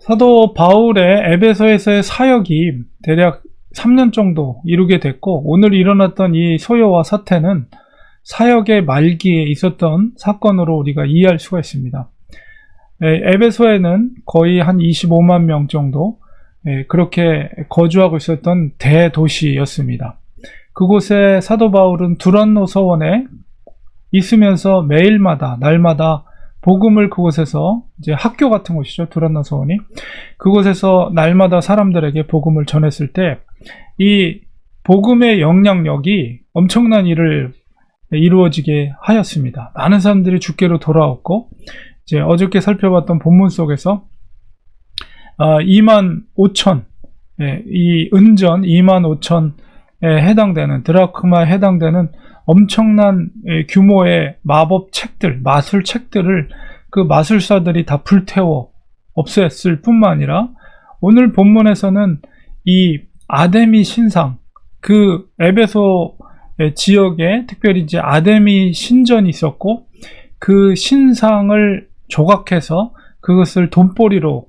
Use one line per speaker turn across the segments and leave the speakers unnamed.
사도 바울의 에베소에서의 사역이 대략 3년 정도 이루게 됐고 오늘 일어났던 이 소요와 사태는 사역의 말기에 있었던 사건으로 우리가 이해할 수가 있습니다. 에, 에베소에는 거의 한 25만 명 정도 에, 그렇게 거주하고 있었던 대도시였습니다. 그곳에 사도 바울은 두란노 서원에 있으면서 매일마다 날마다 복음을 그곳에서 이제 학교 같은 곳이죠 두란노 서원이 그곳에서 날마다 사람들에게 복음을 전했을 때 이 복음의 영향력이 엄청난 일을 이루어지게 하였습니다. 많은 사람들이 주께로 돌아왔고 이제 어저께 살펴봤던 본문 속에서 아, 2만 5천 예, 이 은전 2만 5천에 해당되는 드라크마에 해당되는 엄청난 예, 규모의 마법 책들, 마술 책들을 그 마술사들이 다 불태워 없앴을 뿐만 아니라 오늘 본문에서는 이 아데미 신상, 그 에베소 지역에 특별히 이제 아데미 신전이 있었고 그 신상을 조각해서 그것을 돈벌이로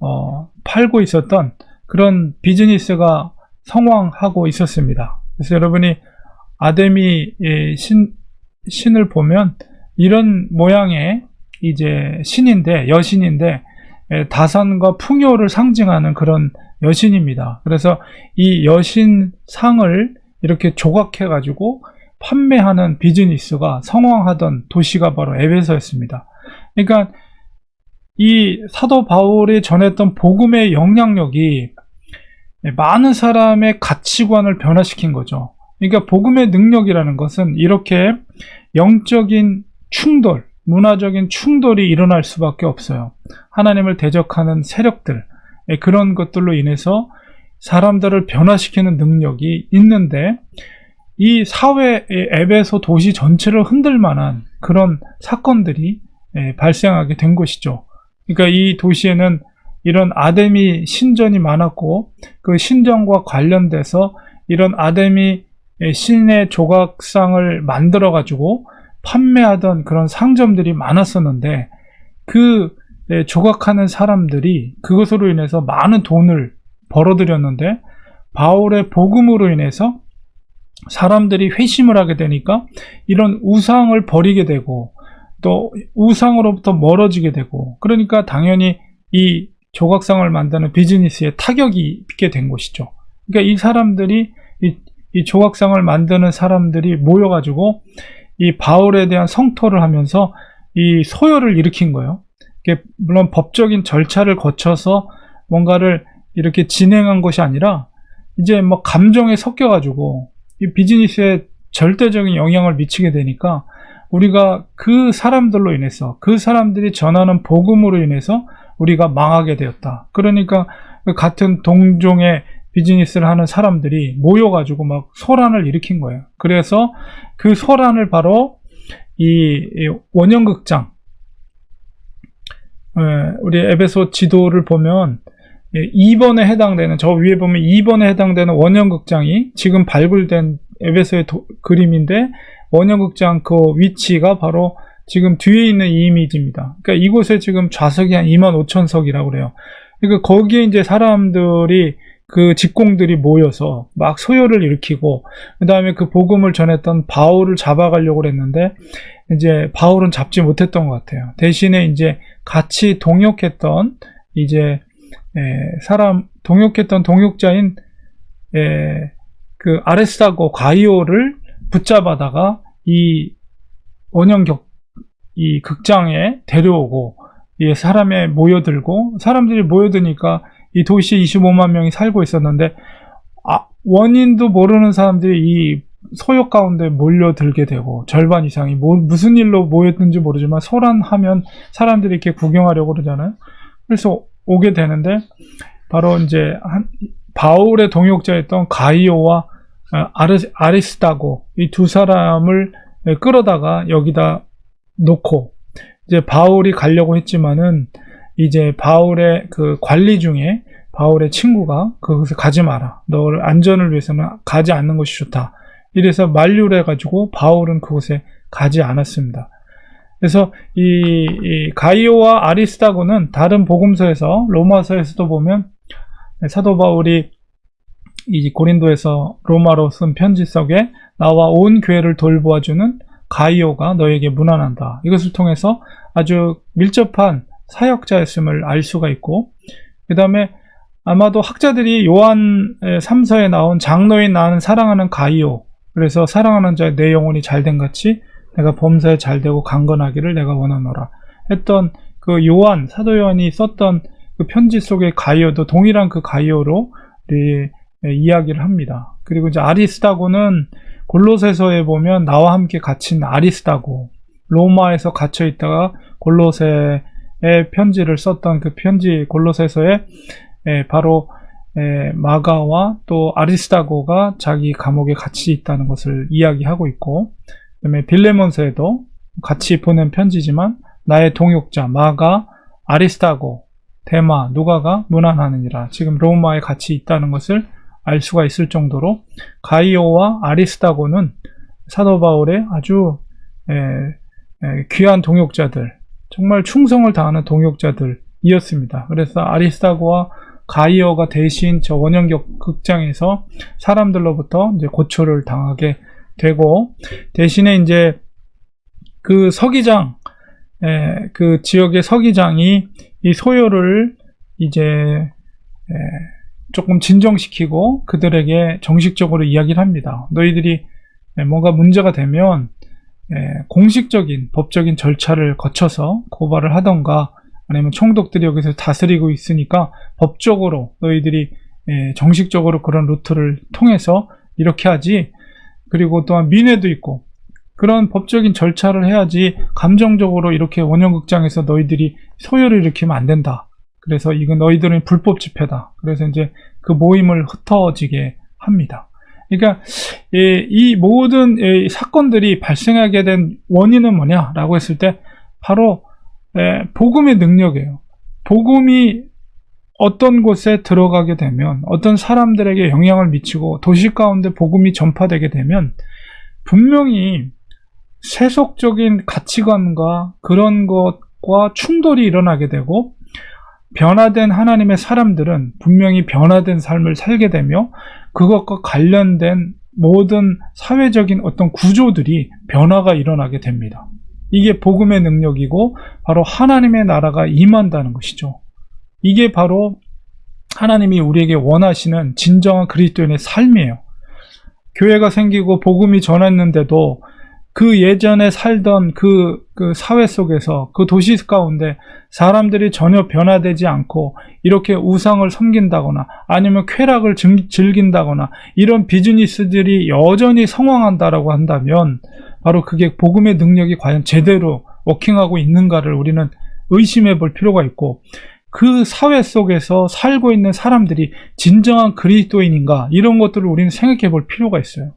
어, 팔고 있었던 그런 비즈니스가 성황하고 있었습니다. 그래서 여러분이 아데미 신, 신을 보면 이런 모양의 이제 신인데 여신인데 다산과 풍요를 상징하는 그런 여신입니다. 그래서 이 여신 상을 이렇게 조각해 가지고 판매하는 비즈니스가 성황하던 도시가 바로 에베소였습니다. 그러니까 이 사도 바울이 전했던 복음의 영향력이 많은 사람의 가치관을 변화시킨 거죠. 그러니까 복음의 능력이라는 것은 이렇게 영적인 충돌, 문화적인 충돌이 일어날 수밖에 없어요. 하나님을 대적하는 세력들, 그런 것들로 인해서 사람들을 변화시키는 능력이 있는데 이 사회 앱에서 도시 전체를 흔들 만한 그런 사건들이 발생하게 된 것이죠. 그러니까 이 도시에는 이런 아데미 신전이 많았고 그 신전과 관련돼서 이런 아데미 신의 조각상을 만들어 가지고 판매하던 그런 상점들이 많았었는데 그 조각하는 사람들이 그것으로 인해서 많은 돈을 벌어들였는데 바울의 복음으로 인해서 사람들이 회심을 하게 되니까 이런 우상을 버리게 되고 또 우상으로부터 멀어지게 되고 그러니까 당연히 이 조각상을 만드는 비즈니스에 타격이 있게 된 것이죠. 그러니까 이 사람들이 이, 이 조각상을 만드는 사람들이 모여가지고 이 바울에 대한 성토를 하면서 이 소요를 일으킨 거예요. 물론 법적인 절차를 거쳐서 뭔가를 이렇게 진행한 것이 아니라 이제 뭐 감정에 섞여가지고 이 비즈니스에 절대적인 영향을 미치게 되니까 우리가 그 사람들로 인해서 그 사람들이 전하는 복음으로 인해서 우리가 망하게 되었다. 그러니까 그 같은 동종의 비즈니스를 하는 사람들이 모여가지고 막 소란을 일으킨 거예요. 그래서 그 소란을 바로 이 원형극장, 우리 에베소 지도를 보면 2번에 해당되는 저 위에 보면 2번에 해당되는 원형극장이 지금 발굴된 에베소의 도, 그림인데 원형극장 그 위치가 바로 지금 뒤에 있는 이 이미지입니다. 그러니까 이곳에 지금 좌석이 한 2만 5천 석이라고 그래요. 그러니까 거기에 이제 사람들이 그 직공들이 모여서 막 소요를 일으키고 그 다음에 그 복음을 전했던 바울을 잡아가려고 했는데 이제 바울은 잡지 못했던 것 같아요. 대신에 이제 같이 동역했던 이제 사람 동역했던 동역자인 그 아레스타고 가이오를 붙잡아다가 이 원형 격, 이 극장에 데려오고 이 사람에 모여들고 사람들이 모여드니까 이 도시에 25만 명이 살고 있었는데 아, 원인도 모르는 사람들이 이 소역 가운데 몰려들게 되고 절반 이상이 뭐, 무슨 일로 모였는지 모르지만 소란하면 사람들이 이렇게 구경하려고 그러잖아요. 그래서 오게 되는데 바로 이제 한, 바울의 동역자였던 가이오와 어, 아리, 스타고이 두 사람을 끌어다가 여기다 놓고 이제 바울이 가려고 했지만은 이제 바울의 그 관리 중에 바울의 친구가 그것을 가지 마라. 너를 안전을 위해서는 가지 않는 것이 좋다. 이래서 만류를 해가지고 바울은 그곳에 가지 않았습니다. 그래서 이, 이 가이오와 아리스타고는 다른 복음서에서 로마서에서도 보면 사도 바울이 이 고린도에서 로마로 쓴 편지 속에 나와 온 교회를 돌보아주는 가이오가 너에게 문안한다. 이것을 통해서 아주 밀접한 사역자였음을 알 수가 있고 그 다음에 아마도 학자들이 요한 3서에 나온 장로인 나는 사랑하는 가이오 그래서 사랑하는 자의 내 영혼이 잘된 같이 내가 범사에 잘되고 강건하기를 내가 원하노라 했던 그 요한 사도 요한이 썼던 그 편지 속의 가이오도 동일한 그 가이오로 우리 이야기를 합니다. 그리고 이제 아리스타고는 골로새서에 보면 나와 함께 갇힌 아리스타고 로마에서 갇혀 있다가 골로새에 편지를 썼던 그 편지 골로새서에 에, 바로 에, 마가와 또 아리스타고가 자기 감옥에 같이 있다는 것을 이야기하고 있고 그다음에 빌레몬서에도 같이 보낸 편지지만 나의 동역자 마가 아리스타고 데마 누가가 문안하느니라. 지금 로마에 같이 있다는 것을 알 수가 있을 정도로 가이오와 아리스타고는 사도 바울의 아주 에, 에, 귀한 동역자들 정말 충성을 다하는 동역자들이었습니다. 그래서 아리스타고와 가이어가 대신 저 원형격 극장에서 사람들로부터 이제 고초를 당하게 되고 대신에 이제 그 서기장 에, 그 지역의 서기장이 이 소요를 이제 에, 조금 진정시키고 그들에게 정식적으로 이야기를 합니다. 너희들이 뭔가 문제가 되면 에, 공식적인 법적인 절차를 거쳐서 고발을 하던가 아니면 총독들이 여기서 다스리고 있으니까 법적으로 너희들이 예, 정식적으로 그런 루트를 통해서 이렇게 하지 그리고 또한 민회도 있고 그런 법적인 절차를 해야지 감정적으로 이렇게 원형극장에서 너희들이 소요를 일으키면 안 된다. 그래서 이건 너희들은 불법 집회다. 그래서 이제 그 모임을 흩어지게 합니다. 그러니까 이 모든 사건들이 발생하게 된 원인은 뭐냐라고 했을 때 바로 네, 복음의 능력이에요. 복음이 어떤 곳에 들어가게 되면 어떤 사람들에게 영향을 미치고 도시 가운데 복음이 전파되게 되면 분명히 세속적인 가치관과 그런 것과 충돌이 일어나게 되고 변화된 하나님의 사람들은 분명히 변화된 삶을 살게 되며 그것과 관련된 모든 사회적인 어떤 구조들이 변화가 일어나게 됩니다. 이게 복음의 능력이고 바로 하나님의 나라가 임한다는 것이죠. 이게 바로 하나님이 우리에게 원하시는 진정한 그리스도인의 삶이에요. 교회가 생기고 복음이 전했는데도 그 예전에 살던 그, 그 사회 속에서 그 도시 가운데 사람들이 전혀 변화되지 않고 이렇게 우상을 섬긴다거나 아니면 쾌락을 즐긴다거나 이런 비즈니스들이 여전히 성황한다라고 한다면 바로 그게 복음의 능력이 과연 제대로 워킹하고 있는가를 우리는 의심해 볼 필요가 있고 그 사회 속에서 살고 있는 사람들이 진정한 그리스도인인가 이런 것들을 우리는 생각해 볼 필요가 있어요.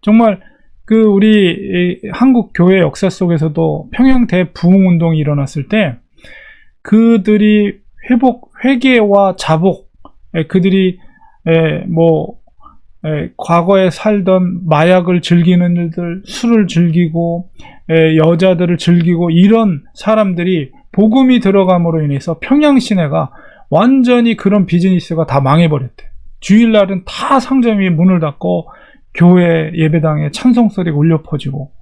정말 그 우리 한국 교회 역사 속에서도 평양 대부흥 운동이 일어났을 때 그들이 회복 회개와 자복 그들이 뭐 에, 과거에 살던 마약을 즐기는 일들, 술을 즐기고 에, 여자들을 즐기고 이런 사람들이 복음이 들어감으로 인해서 평양 시내가 완전히 그런 비즈니스가 다 망해버렸대. 주일날은 다 상점이 문을 닫고 교회 예배당에 찬송 소리가 울려 퍼지고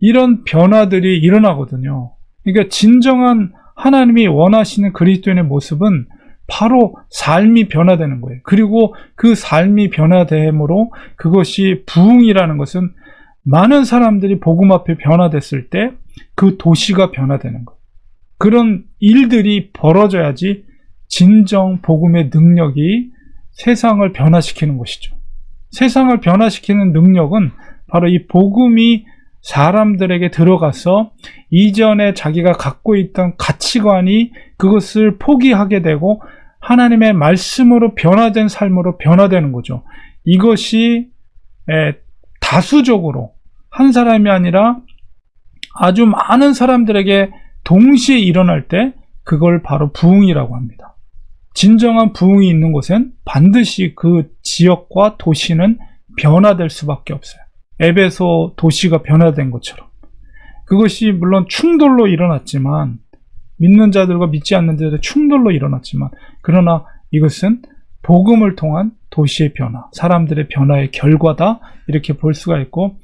이런 변화들이 일어나거든요. 그러니까 진정한 하나님이 원하시는 그리스도인의 모습은 바로 삶이 변화되는 거예요. 그리고 그 삶이 변화됨으로 그것이 부흥이라는 것은 많은 사람들이 복음 앞에 변화됐을 때 그 도시가 변화되는 거예요. 그런 일들이 벌어져야지 진정 복음의 능력이 세상을 변화시키는 것이죠. 세상을 변화시키는 능력은 바로 이 복음이 사람들에게 들어가서 이전에 자기가 갖고 있던 가치관이 그것을 포기하게 되고 하나님의 말씀으로 변화된 삶으로 변화되는 거죠. 이것이 다수적으로 한 사람이 아니라 아주 많은 사람들에게 동시에 일어날 때 그걸 바로 부흥이라고 합니다. 진정한 부흥이 있는 곳엔 반드시 그 지역과 도시는 변화될 수밖에 없어요. 에베소 도시가 변화된 것처럼. 그것이 물론 충돌로 일어났지만 믿는 자들과 믿지 않는 자들의 충돌로 일어났지만 그러나 이것은 복음을 통한 도시의 변화, 사람들의 변화의 결과다 이렇게 볼 수가 있고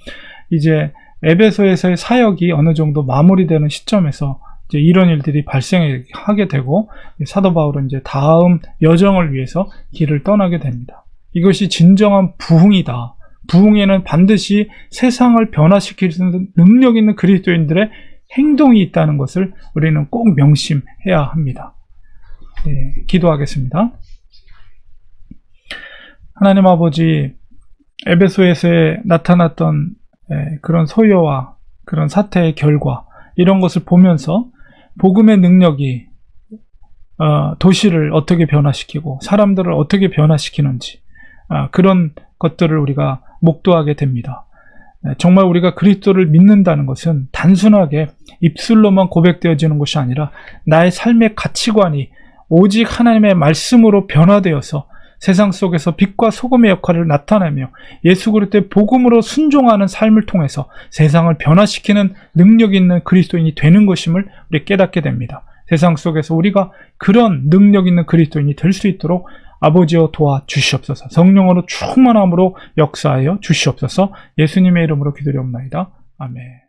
이제 에베소에서의 사역이 어느 정도 마무리되는 시점에서 이제 이런 일들이 발생하게 되고 사도 바울은 이제 다음 여정을 위해서 길을 떠나게 됩니다. 이것이 진정한 부흥이다. 부흥에는 반드시 세상을 있는 능력 있는 그리스도인들의 행동이 있다는 것을 우리는 꼭 명심해야 합니다. 네, 기도하겠습니다. 하나님 아버지, 에베소에서 나타났던 예, 그런 소요와 그런 사태의 결과, 이런 것을 보면서 복음의 능력이 어, 도시를 어떻게 변화시키고 사람들을 어떻게 변화시키는지 아, 그런 것들을 우리가 목도하게 됩니다. 예, 정말 우리가 그리스도를 믿는다는 것은 단순하게 입술로만 고백되어지는 것이 아니라 나의 삶의 가치관이 오직 하나님의 말씀으로 변화되어서 세상 속에서 빛과 소금의 역할을 나타내며 예수 그리스도의 복음으로 순종하는 삶을 통해서 세상을 변화시키는 능력 있는 그리스도인이 되는 것임을 우리 깨닫게 됩니다. 세상 속에서 우리가 그런 능력 있는 그리스도인이 될 수 있도록 아버지여 도와 주시옵소서. 성령으로 충만함으로 역사하여 주시옵소서. 예수님의 이름으로 기도리옵나이다. 아멘.